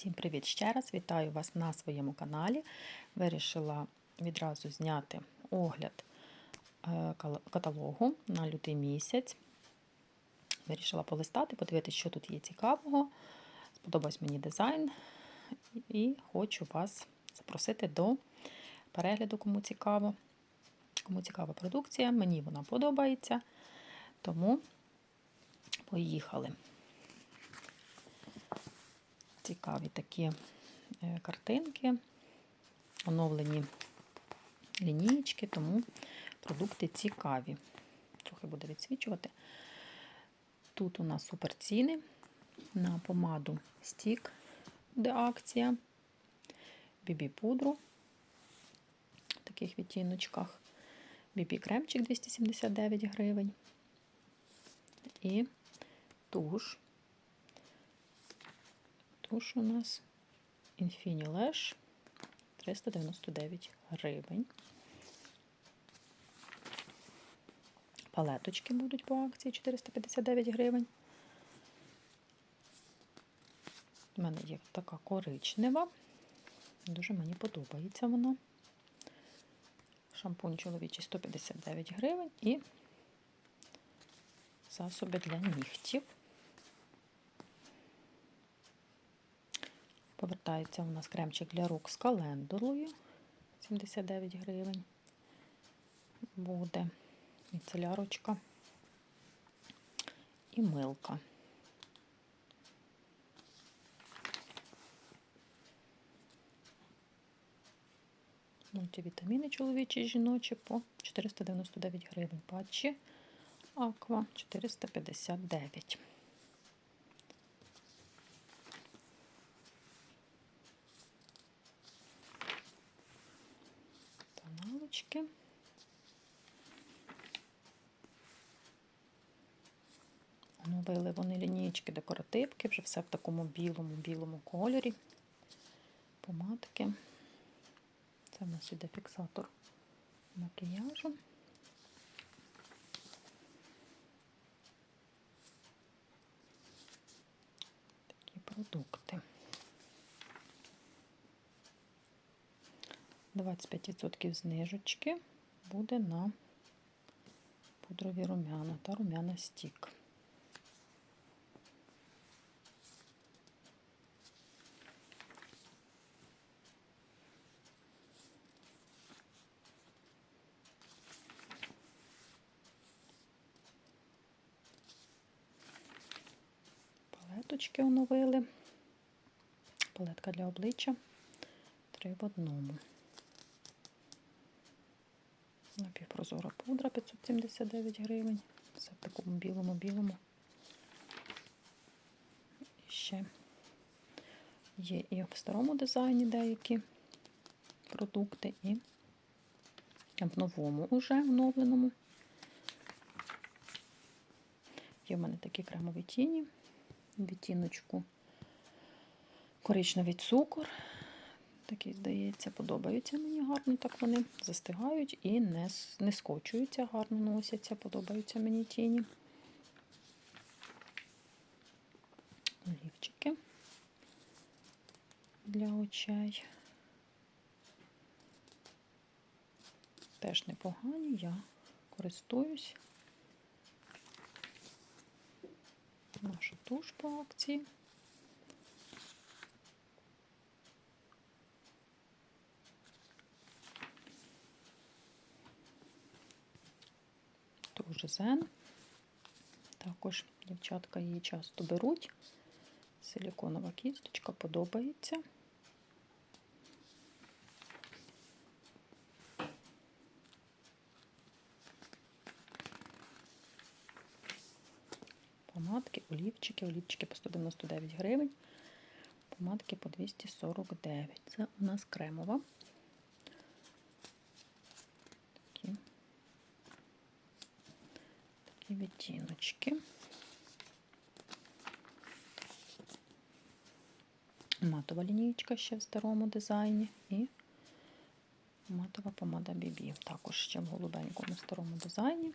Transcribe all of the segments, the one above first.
Всім привіт ще раз! Вітаю вас на своєму каналі. Вирішила відразу зняти огляд е, каталогу на лютий місяць. Вирішила полистати, подивитися, що тут є цікавого. Сподобався мені дизайн і хочу вас запросити до перегляду, кому цікаво. Кому цікава продукція, мені вона подобається. Тому поїхали. Цікаві такі е, картинки, оновлені лінійки, тому продукти цікаві. Трохи буде відсвічувати. Тут у нас супер ціни на помаду стік, де акція, бібі-пудру в таких відтіночках, бібі-кремчик 279 гривень і туш. Туш у нас Infinity Lash 399 гривень. Палеточки будуть по акції 459 гривень. У мене є така коричнева. Дуже мені подобається вона. Шампунь чоловічий 159 гривень і засоби для нігтів. Повертається у нас кремчик для рук з календулою 79 гривень. Буде міцелярочка і милка. Мультивітаміни чоловічі і жіночі по 499 гривень. Патчі Аква 459. Тоналочки. Оновили вони декоративки, вже все в такому білому-білому кольорі. Помадки. Це в нас іде фіксатор макіяжу. Такі продукти. 25% знижечки буде на пудрові рум'яна та рум'яна стік. Палеточки оновили. Палетка для обличчя. Три в одному. Напівпрозора пудра 579 гривень. Все в такому білому-білому. І ще є і в старому дизайні деякі продукти, і в новому уже оновленому. Є в мене такі кремові тіні, відтіночку коричневий цукор. Такий, здається, подобаються мені гарно, так вони застигають і не, не скочуються, гарно носяться, подобаються мені тіні. Олівчики для очей. Теж непогані, я користуюсь. Наша туш по акції. Дуже зен. Також дівчатка її часто беруть. Силіконова кісточка подобається. Помадки, олівчики, олівчики по 199 гривень, помадки по 249. Це у нас кремова. Такі, такі відтіночки. Матова лінійка ще в старому дизайні і матова помада BB. Також ще в голубенькому старому дизайні.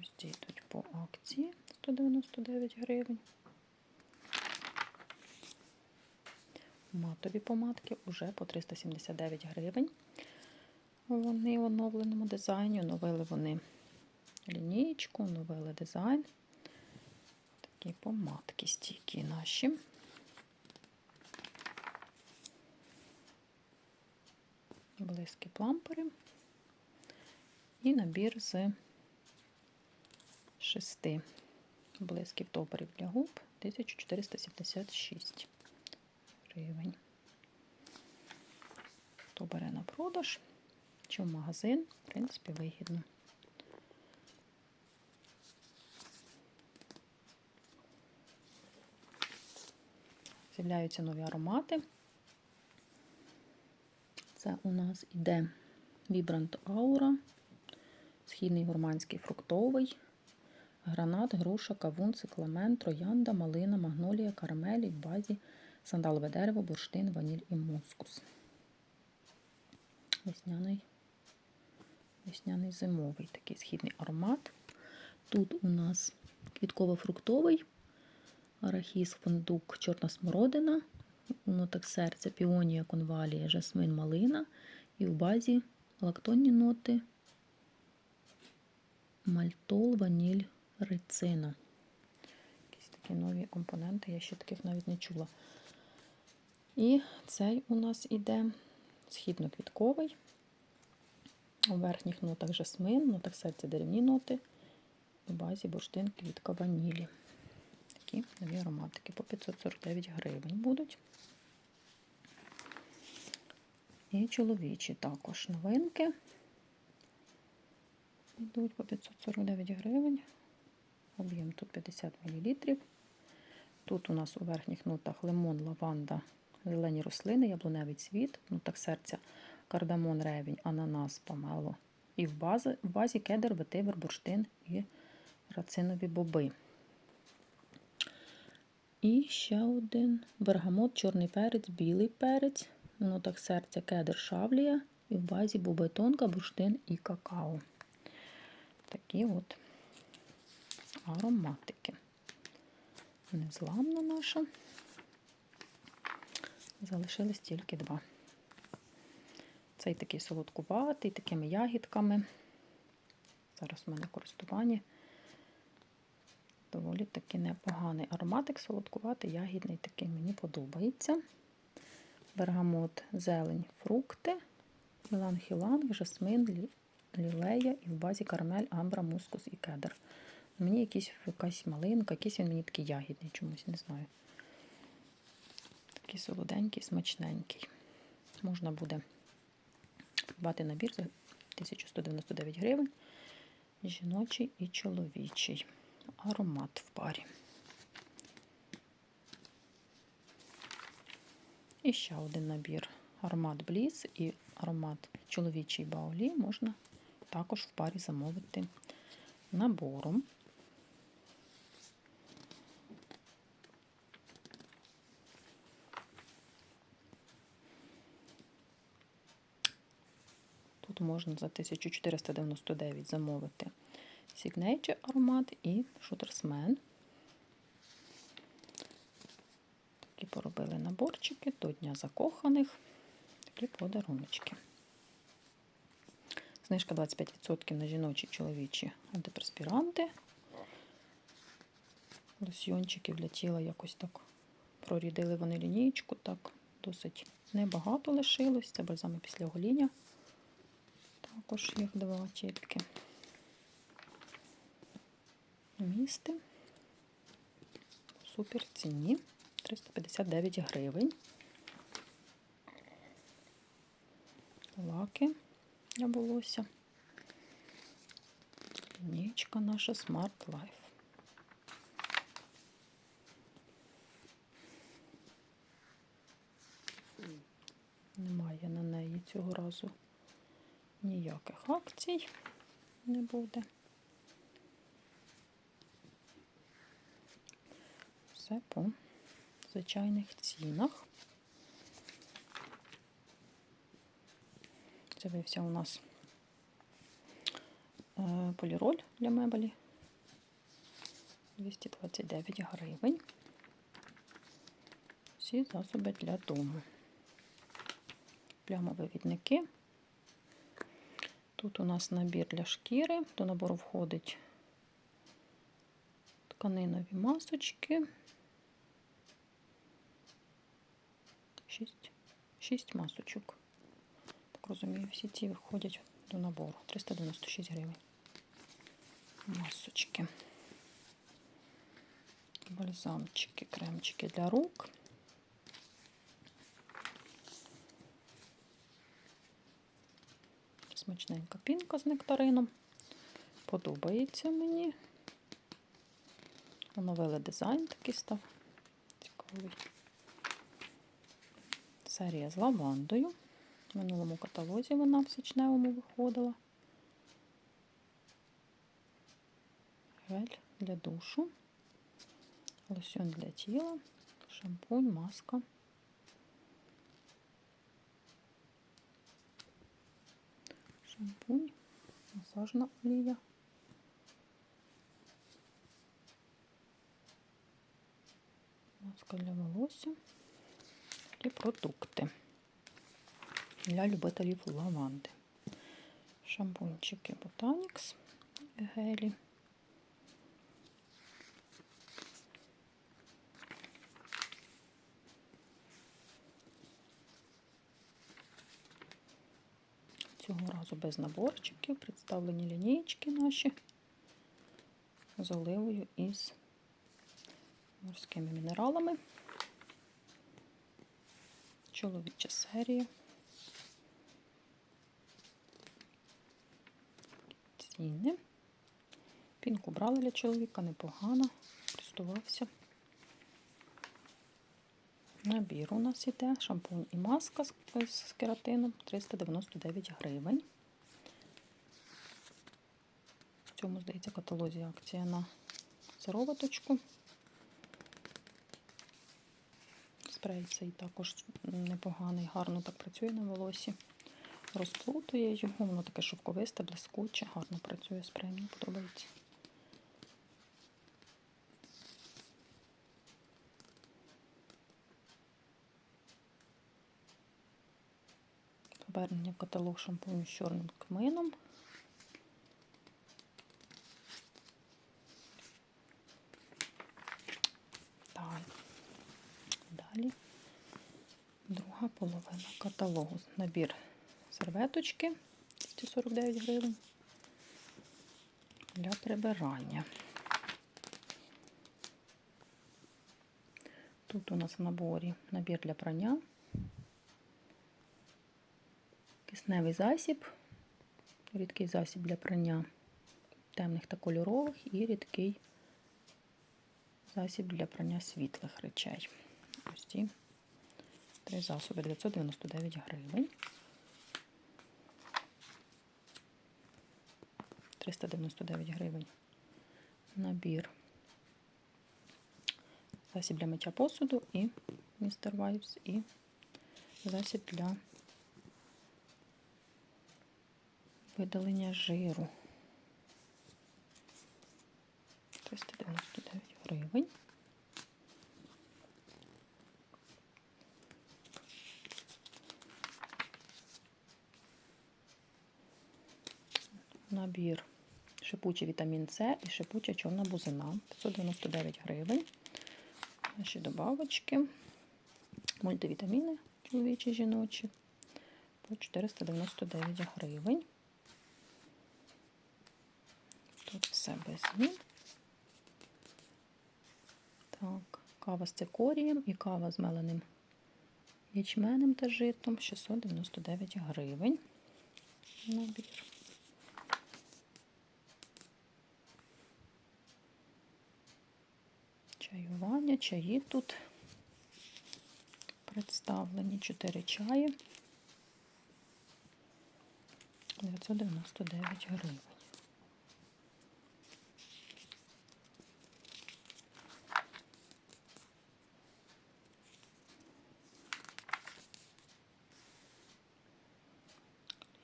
Ось ці йдуть по акції 199 гривень. Матові помадки вже по 379 гривень. Вони в оновленому дизайні. Оновили вони лінійку, оновили дизайн. Такі помадки стійкі наші. Близькі плампери. І набір з шести блисків топорів для губ 1476 гривень. Хто бере на продаж чи в магазин, в принципі, вигідно. З'являються нові аромати. Це у нас іде Vibrant Aura, східний гурманський фруктовий, гранат, груша, кавун, цикламен, троянда, малина, магнолія, карамелі, базі, сандалове дерево, бурштин, ваніль і мускус. Весняний, весняний зимовий такий східний аромат. Тут у нас квітково-фруктовий, арахіс, фундук, чорна смородина, ноток серця, піонія, конвалія, жасмин, малина. І в базі лактонні ноти, мальтол, ваніль, рицина. Якісь такі нові компоненти, я ще таких навіть не чула. І цей у нас іде східно-квітковий. У верхніх нотах жасмин, нотах серця деревні ноти. В базі бурштин, квітка ванілі. Такі нові ароматики по 549 гривень будуть. І чоловічі також новинки. Йдуть по 549 гривень. Об'єм тут 50 мл. Тут у нас у верхніх нотах лимон, лаванда, зелені рослини, яблуневий цвіт, в нотах серця, кардамон, ревінь, ананас, помело. І в базі, в базі кедр, ветивер, бурштин і рацинові боби. І ще один бергамот, чорний перець, білий перець, в нотах серця кедр шавлія і в базі боби тонка, бурштин і какао. Такі от ароматики. Незламна наша. Залишились тільки два. Цей такий солодкуватий, такими ягідками. Зараз у мене користування. Доволі таки непоганий ароматик, солодкуватий, ягідний такий мені подобається. Бергамот, зелень, фрукти, іланг-іланг, жасмин, лілея і в базі карамель, амбра, мускус і кедр. Мені якийсь, якась малинка, якийсь він мені такий ягідний чомусь, не знаю. Такий солоденький, смачненький. Можна буде придбати набір за 1199 гривень. Жіночий і чоловічий. Аромат в парі. І ще один набір. Аромат Бліс і аромат чоловічий баулі можна також в парі замовити набором. Тут можна за 1499 замовити Signature аромат і Шутерсмен. Такі поробили наборчики до Дня закоханих. Такі подаруночки. Знижка 25% на жіночі чоловічі антиперспіранти. Лосьйончиків для тіла якось так прорідили вони лінійку, так досить небагато лишилось. Це бальзами після гоління. Також їх два тільки. Місти. Супер ціні. 359 гривень. Лаки для волосся. Лінійка наша Smart Life. Немає на неї цього разу ніяких акцій не буде. Все по звичайних цінах. З'явився у нас е, поліроль для мебелі 229 гривень. Всі засоби для дому. Плямовивідники. Тут у нас набір для шкіри. До набору входить тканинові масочки. 6, 6 масочок. Так розумію, всі ці входять до набору. 396 гривень. Масочки. Бальзамчики, кремчики для рук. Смачненька пінка з нектарином. Подобається мені. Оновили дизайн такий став. Цікавий. Серія з лавандою. В минулому каталозі вона в січневому виходила. Гель для душу, лосьон для тіла, шампунь, маска. Шампунь, масажна олія. Маска для волосся і продукти для любителів лаванди. Шампунчики Botanix, гелі. Цього разу без наборчиків представлені лінійки наші з оливою і з морськими мінералами. Чоловіча серія. Ціни. Пінку брали для чоловіка, непогано, користувався. Набір у нас іде шампунь і маска з, кератином 399 гривень. В цьому, здається, каталозі акція на сироваточку. Спрей цей також непоганий, гарно так працює на волосі. Розплутує його, воно таке шовковисте, блискуче, гарно працює спрей, мені подобається. Повернення каталог шампуню з чорним кмином. Далі друга половина каталогу. Набір серветочки 249 гривень для прибирання. Тут у нас в наборі набір для прання, кисневий засіб, рідкий засіб для прання темних та кольорових і рідкий засіб для прання світлих речей. Ось ці три засоби 999 гривень. 399 гривень. Набір. Засіб для миття посуду і Mr. Wipes, і засіб для видалення жиру. 399 гривень. Набір шипучий вітамін С і шипуча чорна бузина. 599 гривень. Наші добавочки. Мультивітаміни чоловічі жіночі по 499 гривень. Тут все без змін. Так, кава з цикорієм і кава з меленим ячменем та житом 699 гривень. Набір. Чаювання, чаї тут представлені 4 чаї 999 гривень.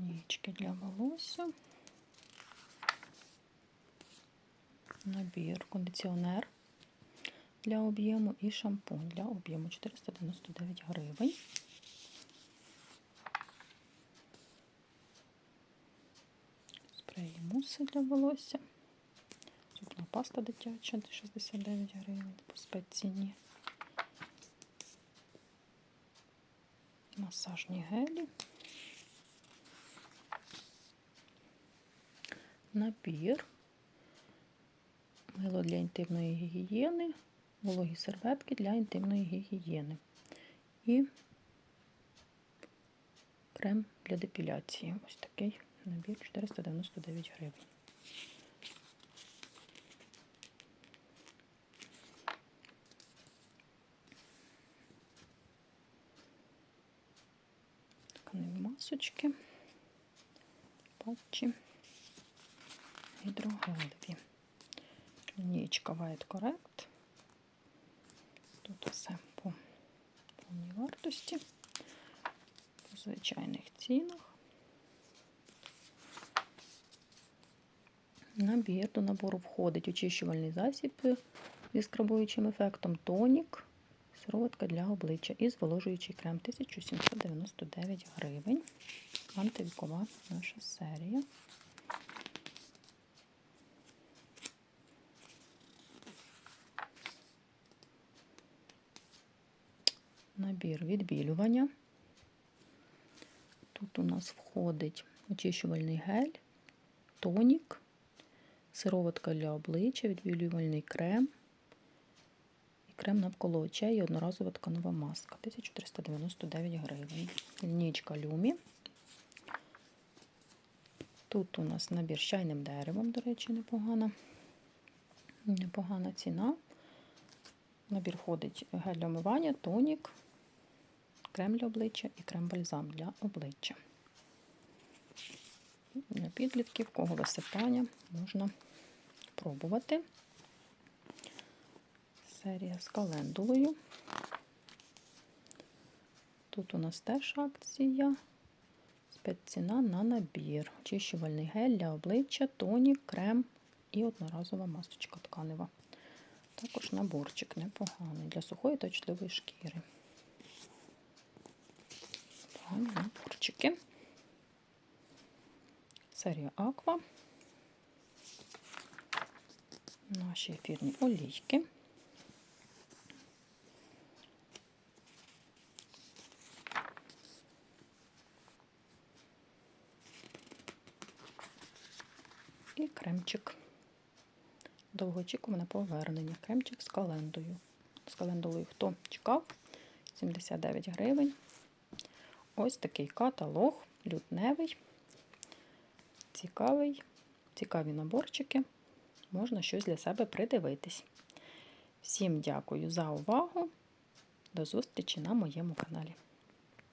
Лінійки для волосся. набір кондиціонер для об'єму і шампунь для об'єму 499 гривень. Спреї муси для волосся. Зубна паста дитяча 69 гривень по спецціні. Масажні гелі. Набір. Мило для інтимної гігієни, вологі серветки для інтимної гігієни. І крем для депіляції. Ось такий набір 499 гривень. Масочки, патчі, гідрогелеві. Лінійка White Correct. Тут все по повній вартості, по звичайних цінах. Набір до набору входить очищувальний засіб зі скрабуючим ефектом, тонік, сироватка для обличчя і зволожуючий крем 1799 гривень. Антивікова наша серія. Набір відбілювання. Тут у нас входить очищувальний гель, тонік, сироватка для обличчя, відбілювальний крем і крем навколо очей і одноразова тканова маска 1399 гривень. Лінійка Люмі. Тут у нас набір з чайним деревом, до речі, непогана. Непогана ціна. Набір входить гель для омивання, тонік, крем для обличчя і крем-бальзам для обличчя. Для підлітків, кого висипання, можна пробувати. Серія з календулою. Тут у нас теж акція. Спецціна на набір. Очищувальний гель для обличчя, тонік, крем і одноразова масочка тканева. Також наборчик непоганий для сухої та чутливої шкіри. Погані наборчики. Серія Аква. Наші ефірні олійки. І кремчик довгоочікуване повернення. Кремчик з календою. З календулою хто чекав? 79 гривень. Ось такий каталог, лютневий, цікавий, цікаві наборчики. Можна щось для себе придивитись. Всім дякую за увагу. До зустрічі на моєму каналі.